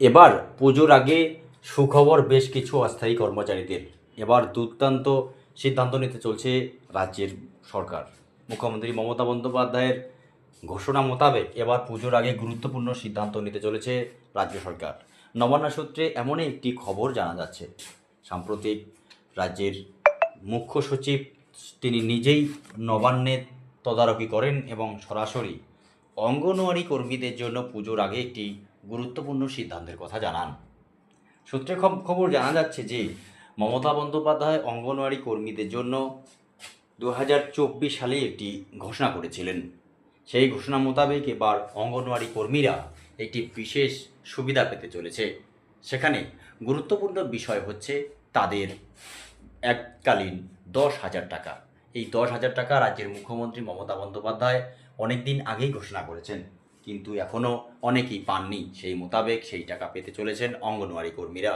এবার পুজোর আগে সুখবর বেশ কিছু অস্থায়ী কর্মচারীদের। এবার দুর্দান্ত সিদ্ধান্ত নিতে চলছে রাজ্যের সরকার। মুখ্যমন্ত্রী মমতা বন্দ্যোপাধ্যায়ের ঘোষণা মোতাবেক এবার পুজোর আগে গুরুত্বপূর্ণ সিদ্ধান্ত নিতে চলেছে রাজ্য সরকার। নবান্ন সূত্রে এমনই একটি খবর জানা যাচ্ছে। সাম্প্রতিক রাজ্যের মুখ্য সচিব, তিনি নিজেই নবান্নের তদারকি করেন এবং সরাসরি অঙ্গনওয়াড়ি কর্মীদের জন্য পুজোর আগে একটি গুরুত্বপূর্ণ সিদ্ধান্তের কথা জানান। সূত্রে খবর জানা যাচ্ছে যে, মমতা বন্দ্যোপাধ্যায় অঙ্গনওয়াড়ি কর্মীদের জন্য দু হাজার চব্বিশ সালে একটি ঘোষণা করেছিলেন। সেই ঘোষণা মোতাবেক এবার অঙ্গনওয়াড়ি কর্মীরা একটি বিশেষ সুবিধা পেতে চলেছে। সেখানে গুরুত্বপূর্ণ বিষয় হচ্ছে তাদের এককালীন দশ হাজার টাকা। এই দশ হাজার টাকা রাজ্যের মুখ্যমন্ত্রী মমতা বন্দ্যোপাধ্যায় অনেক দিন আগেই ঘোষণা করেছেন। কিন্তু এখনও অনেকেই পাননি। সেই মোতাবেক সেই টাকা পেতে চলেছেন অঙ্গনওয়াড়ি কর্মীরা।